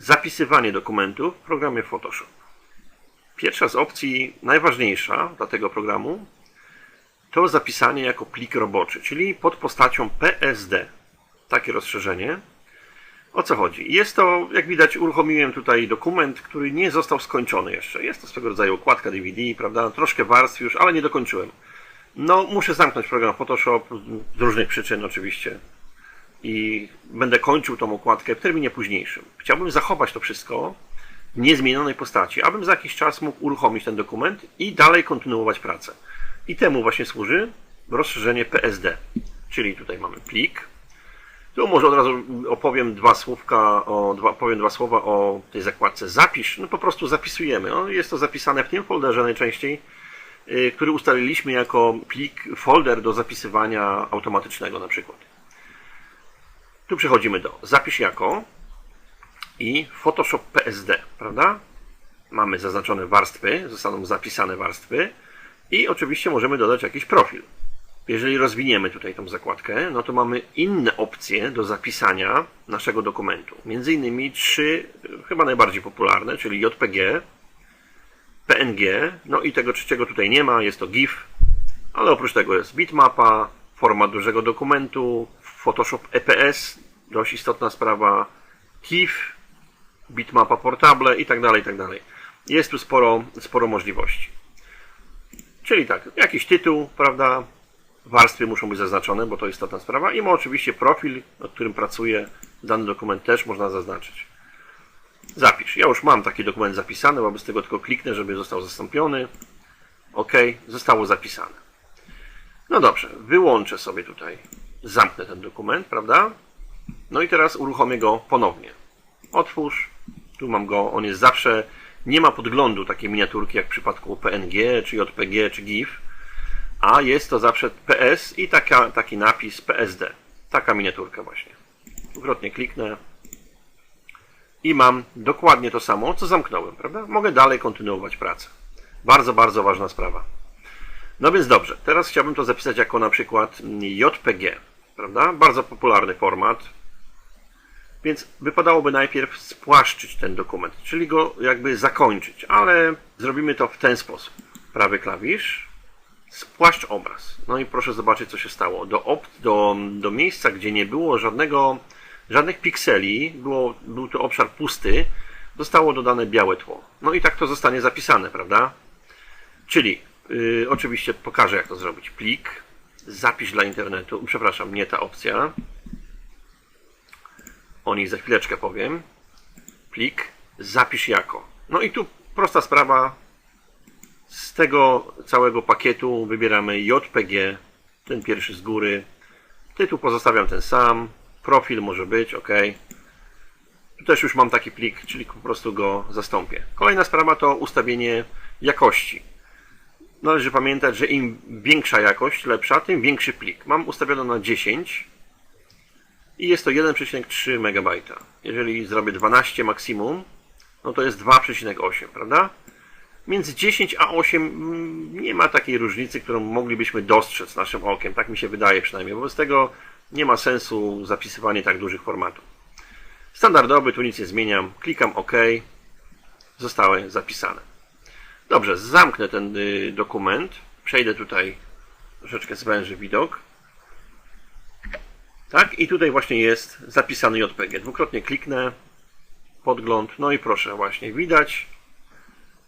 zapisywanie dokumentów w programie Photoshop. Pierwsza z opcji, najważniejsza dla tego programu, to zapisanie jako plik roboczy, czyli pod postacią PSD. Takie rozszerzenie. O co chodzi? Jest to, jak widać, uruchomiłem tutaj dokument, który nie został skończony jeszcze. Jest to swego rodzaju okładka DVD, prawda? Troszkę warstw już, ale nie dokończyłem. No, muszę zamknąć program Photoshop z różnych przyczyn oczywiście. I będę kończył tą okładkę w terminie późniejszym. Chciałbym zachować to wszystko w niezmienionej postaci, abym za jakiś czas mógł uruchomić ten dokument i dalej kontynuować pracę. I temu właśnie służy rozszerzenie PSD. Czyli tutaj mamy plik. Tu może od razu opowiem dwa słówka, o, dwa, powiem dwa słowa o tej zakładce zapisz. No po prostu zapisujemy. No, jest to zapisane w tym folderze najczęściej, yy, który ustaliliśmy jako plik, folder do zapisywania automatycznego na przykład. Tu przechodzimy do zapisz jako i Photoshop PSD, prawda? Mamy zaznaczone warstwy, zostaną zapisane warstwy i oczywiście możemy dodać jakiś profil. Jeżeli rozwiniemy tutaj tą zakładkę, no to mamy inne opcje do zapisania naszego dokumentu. Między innymi trzy chyba najbardziej popularne, czyli JPG, PNG, no i tego trzeciego tutaj nie ma, jest to GIF, ale oprócz tego jest bitmapa, format dużego dokumentu, Photoshop EPS, dość istotna sprawa, TIFF, bitmapa portable i tak dalej, i tak dalej. Jest tu sporo, sporo możliwości. Czyli tak, jakiś tytuł, prawda? Warstwy muszą być zaznaczone, bo to istotna sprawa. I ma oczywiście profil, nad którym pracuje. Dany dokument też można zaznaczyć. Zapisz. Ja już mam taki dokument zapisany, wobec tego tylko kliknę, żeby został zastąpiony. OK, zostało zapisane. No dobrze, wyłączę sobie tutaj, zamknę ten dokument, prawda? No i teraz uruchomię go ponownie. Otwórz, tu mam go, on jest zawsze, nie ma podglądu takiej miniaturki jak w przypadku PNG, czy JPG, czy GIF, a jest to zawsze PS i taka, taki napis PSD. Taka miniaturka właśnie. Dwukrotnie kliknę i mam dokładnie to samo, co zamknąłem, prawda? Mogę dalej kontynuować pracę. Bardzo, bardzo ważna sprawa. No więc dobrze, teraz chciałbym to zapisać jako na przykład JPG, prawda? Bardzo popularny format, więc wypadałoby najpierw spłaszczyć ten dokument, czyli go jakby zakończyć, ale zrobimy to w ten sposób. Prawy klawisz, spłaszcz obraz. No i proszę zobaczyć, co się stało. Do, opt, do, do miejsca, gdzie nie było żadnego, żadnych pikseli, było, był to obszar pusty, zostało dodane białe tło. No i tak to zostanie zapisane, prawda? Czyli yy, oczywiście pokażę, jak to zrobić. Plik, zapisz dla internetu, przepraszam, nie ta opcja. O niej za chwileczkę powiem. Plik, zapisz jako. No i tu prosta sprawa. Z tego całego pakietu wybieramy JPG, ten pierwszy z góry. Tytuł pozostawiam ten sam. Profil może być, ok. Tu też już mam taki plik, czyli po prostu go zastąpię. Kolejna sprawa to ustawienie jakości. Należy pamiętać, że im większa jakość, lepsza, tym większy plik. Mam ustawioną na 10 i jest to 1,3 MB. Jeżeli zrobię 12 maksimum, no to jest 2,8, prawda? Między 10 a 8 mm, nie ma takiej różnicy, którą moglibyśmy dostrzec naszym okiem, tak mi się wydaje przynajmniej. Wobec tego nie ma sensu zapisywanie tak dużych formatów. Standardowy, tu nic nie zmieniam, klikam OK, zostały zapisane. Dobrze, zamknę ten y, dokument, przejdę tutaj, troszeczkę zwężę widok. Tak, i tutaj właśnie jest zapisany JPG. Dwukrotnie kliknę, podgląd, no i proszę, właśnie widać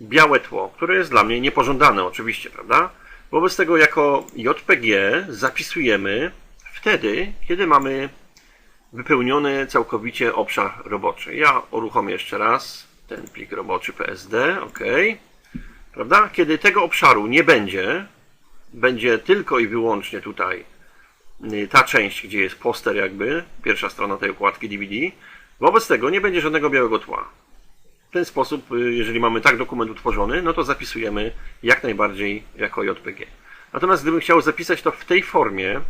białe tło, które jest dla mnie niepożądane oczywiście, prawda? Wobec tego jako JPG zapisujemy wtedy, kiedy mamy wypełniony całkowicie obszar roboczy. Ja uruchomię jeszcze raz ten plik roboczy PSD, ok. Prawda? Kiedy tego obszaru nie będzie, będzie tylko i wyłącznie tutaj y, ta część, gdzie jest poster jakby, pierwsza strona tej układki DVD, wobec tego nie będzie żadnego białego tła. W ten sposób, y, jeżeli mamy tak dokument utworzony, no to zapisujemy jak najbardziej jako JPG. Natomiast gdybym chciał zapisać to w tej formie,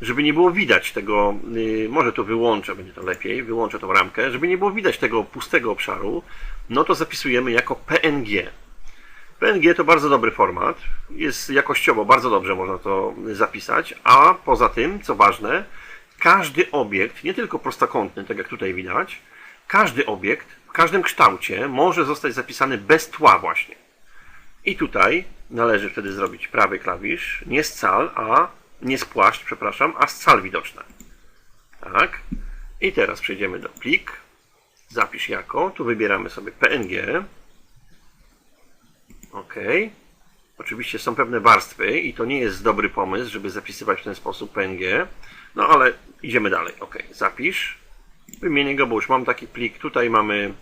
żeby nie było widać tego, y, może to wyłączę, będzie to lepiej, wyłączę tą ramkę, żeby nie było widać tego pustego obszaru, no to zapisujemy jako PNG. PNG to bardzo dobry format, jest jakościowo bardzo dobrze można to zapisać, a poza tym, co ważne, każdy obiekt, nie tylko prostokątny, tak jak tutaj widać, każdy obiekt w każdym kształcie może zostać zapisany bez tła właśnie. I tutaj należy wtedy zrobić prawy klawisz, nie scal, a nie spłaszcz, przepraszam, a scal widoczne. Tak. I teraz przejdziemy do plik, zapisz jako, tu wybieramy sobie PNG. OK. Oczywiście są pewne warstwy i to nie jest dobry pomysł, żeby zapisywać w ten sposób PNG. No ale idziemy dalej. OK. Zapisz. Wymienię go, bo już mam taki plik. Tutaj mamy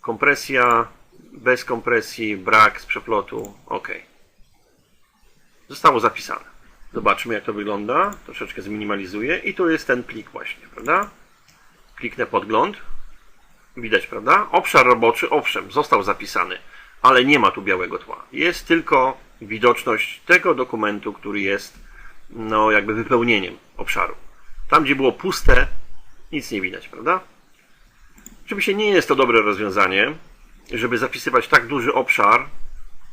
kompresja, bez kompresji, brak z przeplotu. OK. Zostało zapisane. Zobaczmy jak to wygląda. Troszeczkę zminimalizuję i tu jest ten plik właśnie, prawda? Kliknę podgląd. Widać, prawda? Obszar roboczy, owszem, został zapisany, ale nie ma tu białego tła. Jest tylko widoczność tego dokumentu, który jest no jakby wypełnieniem obszaru. Tam, gdzie było puste, nic nie widać, prawda? Oczywiście nie jest to dobre rozwiązanie, żeby zapisywać tak duży obszar,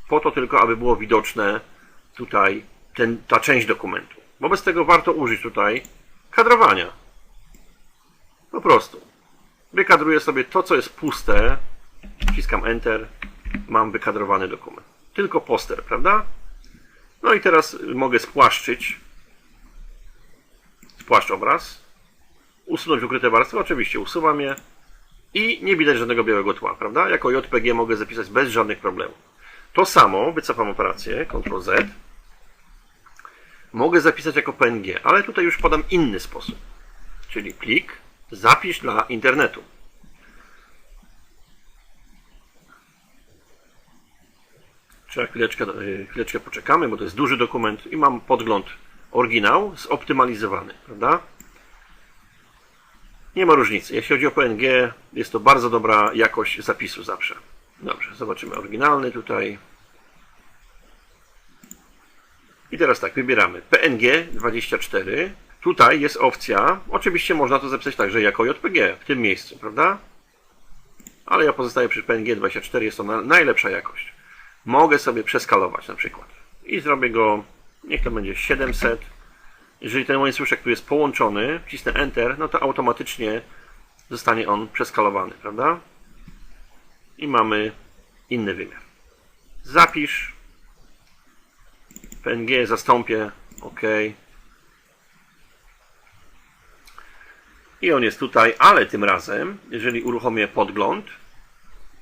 po to tylko, aby było widoczne tutaj ten, ta część dokumentu. Wobec tego warto użyć tutaj kadrowania. Po prostu. Wykadruję sobie to, co jest puste, wciskam Enter, mam wykadrowany dokument. Tylko poster, prawda? No i teraz mogę spłaszczyć, spłaszcz obraz, usunąć ukryte warstwy, oczywiście usuwam je i nie widać żadnego białego tła, prawda? Jako JPG mogę zapisać bez żadnych problemów. To samo, wycofam operację, Ctrl Z, mogę zapisać jako PNG, ale tutaj już podam inny sposób. Czyli plik, zapisz dla internetu. Trzeba chwileczkę, y, chwileczkę poczekamy, bo to jest duży dokument i mam podgląd oryginał zoptymalizowany, prawda? Nie ma różnicy. Jeśli chodzi o PNG, jest to bardzo dobra jakość zapisu zawsze. Dobrze, zobaczymy oryginalny tutaj. I teraz tak, wybieramy PNG 24. Tutaj jest opcja, oczywiście można to zapisać także jako JPG w tym miejscu, prawda? Ale ja pozostaję przy PNG 24, jest to najlepsza jakość. Mogę sobie przeskalować na przykład. I zrobię go, niech to będzie 700. Jeżeli ten łańcuszek tu jest połączony, wcisnę Enter, no to automatycznie zostanie on przeskalowany, prawda? I mamy inny wymiar. Zapisz PNG zastąpię, OK. I on jest tutaj, ale tym razem, jeżeli uruchomię podgląd,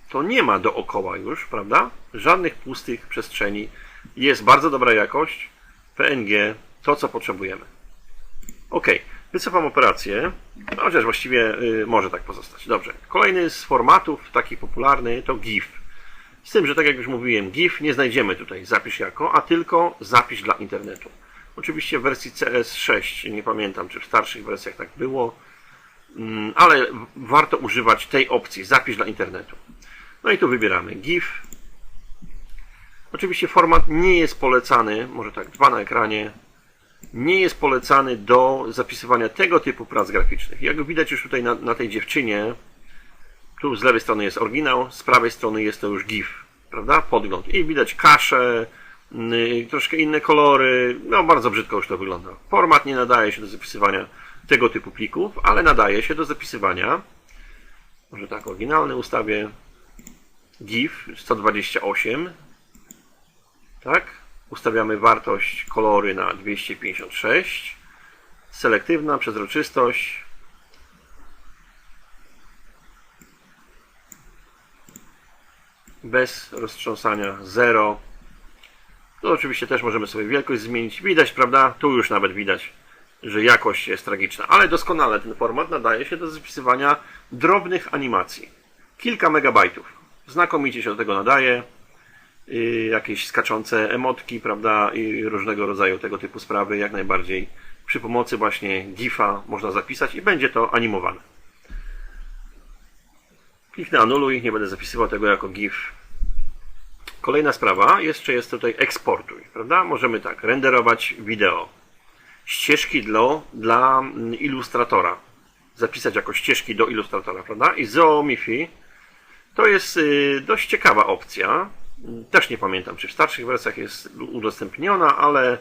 to nie ma dookoła już, prawda? Żadnych pustych przestrzeni. Jest bardzo dobra jakość. PNG, to co potrzebujemy. OK. Wycofam operację, chociaż właściwie y, może tak pozostać. Dobrze. Kolejny z formatów, taki popularny, to GIF. Z tym, że tak jak już mówiłem, GIF nie znajdziemy tutaj zapisz jako, a tylko zapisz dla internetu. Oczywiście w wersji CS6, nie pamiętam czy w starszych wersjach tak było, mm, ale warto używać tej opcji, zapisz dla internetu. No i tu wybieramy GIF. Oczywiście format nie jest polecany, może tak, dwa na ekranie, nie jest polecany do zapisywania tego typu prac graficznych. Jak widać już tutaj na, na tej dziewczynie, tu z lewej strony jest oryginał, z prawej strony jest to już GIF, prawda? Podgląd. I widać kaszę, troszkę inne kolory. No, bardzo brzydko już to wygląda. Format nie nadaje się do zapisywania tego typu plików, ale nadaje się do zapisywania. Może tak, oryginalny ustawię GIF 128. Tak? Ustawiamy wartość kolory na 256. Selektywna, przezroczystość bez roztrząsania 0. To oczywiście też możemy sobie wielkość zmienić. Widać, prawda? Tu już nawet widać, że jakość jest tragiczna. Ale doskonale ten format nadaje się do zapisywania drobnych animacji. Kilka megabajtów. Znakomicie się do tego nadaje. Jakieś skaczące emotki, prawda? I różnego rodzaju tego typu sprawy. Jak najbardziej przy pomocy właśnie GIFa można zapisać i będzie to animowane. Kliknę anuluj, nie będę zapisywał tego jako GIF. Kolejna sprawa, jeszcze jest tutaj eksportuj, prawda? Możemy tak, renderować wideo. Ścieżki dla, dla ilustratora. Zapisać jako ścieżki do ilustratora, prawda? I ZooMifi to jest y, dość ciekawa opcja. Też nie pamiętam, czy w starszych wersjach jest udostępniona, ale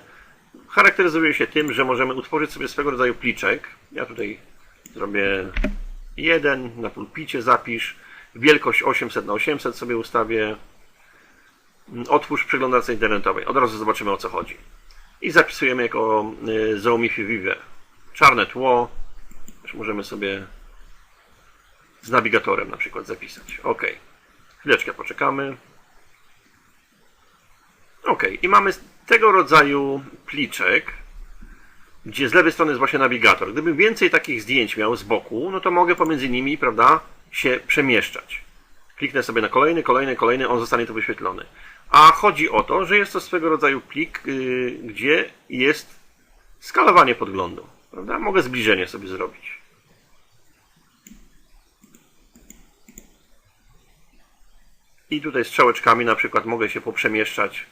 charakteryzuje się tym, że możemy utworzyć sobie swego rodzaju pliczek. Ja tutaj zrobię 1 na pulpicie zapisz, wielkość 800 na 800 sobie ustawię, otwórz przeglądarce internetowej, od razu zobaczymy o co chodzi. I zapisujemy jako y, Zoomify Vive. Czarne tło, też możemy sobie z nawigatorem na przykład zapisać. OK. Chwileczkę poczekamy. OK. I mamy tego rodzaju pliczek, gdzie z lewej strony jest właśnie nawigator. Gdybym więcej takich zdjęć miał z boku, no to mogę pomiędzy nimi, prawda, się przemieszczać. Kliknę sobie na kolejny, kolejny, kolejny, on zostanie tu wyświetlony. A chodzi o to, że jest to swego rodzaju plik, yy, gdzie jest skalowanie podglądu. Prawda? Mogę zbliżenie sobie zrobić. I tutaj strzałeczkami na przykład mogę się poprzemieszczać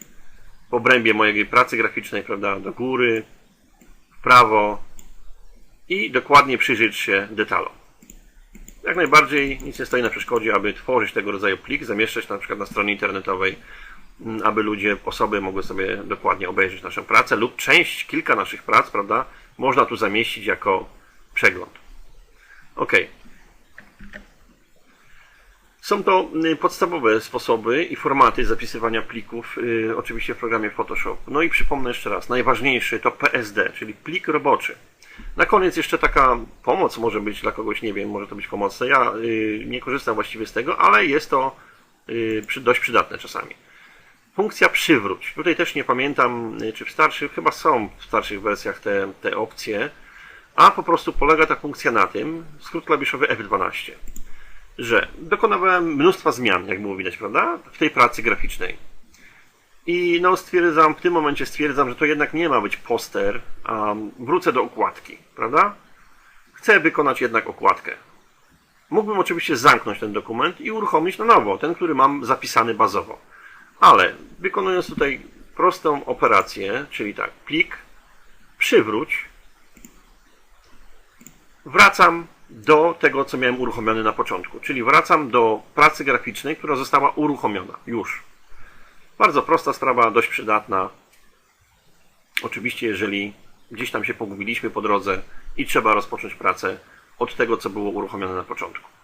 w obrębie mojej pracy graficznej, prawda, do góry, w prawo i dokładnie przyjrzeć się detalom. Jak najbardziej nic nie stoi na przeszkodzie, aby tworzyć tego rodzaju plik, zamieszczać na przykład na stronie internetowej, m, aby ludzie, osoby mogły sobie dokładnie obejrzeć naszą pracę lub część, kilka naszych prac, prawda, można tu zamieścić jako przegląd. OK. Są to y, podstawowe sposoby i formaty zapisywania plików, y, oczywiście w programie Photoshop. No i przypomnę jeszcze raz, najważniejszy to PSD, czyli plik roboczy. Na koniec jeszcze taka pomoc może być dla kogoś, nie wiem, może to być pomocne. Ja y, nie korzystam właściwie z tego, ale jest to dość przydatne czasami. Funkcja przywróć. Tutaj też nie pamiętam, czy w starszych, chyba są w starszych wersjach te, te opcje, a po prostu polega ta funkcja na tym, skrót klawiszowy F12, że dokonywałem mnóstwa zmian, jak było widać, prawda, w tej pracy graficznej. I no stwierdzam, w tym momencie stwierdzam, że to jednak nie ma być poster, a wrócę do okładki, prawda? Chcę wykonać jednak okładkę. Mógłbym oczywiście zamknąć ten dokument i uruchomić na nowo, ten, który mam zapisany bazowo. Ale wykonując tutaj prostą operację, czyli tak, plik, przywróć, wracam do tego, co miałem uruchomione na początku, czyli wracam do pracy graficznej, która została uruchomiona już. Bardzo prosta sprawa, dość przydatna. Oczywiście, jeżeli gdzieś tam się pogubiliśmy po drodze i trzeba rozpocząć pracę od tego, co było uruchomione na początku.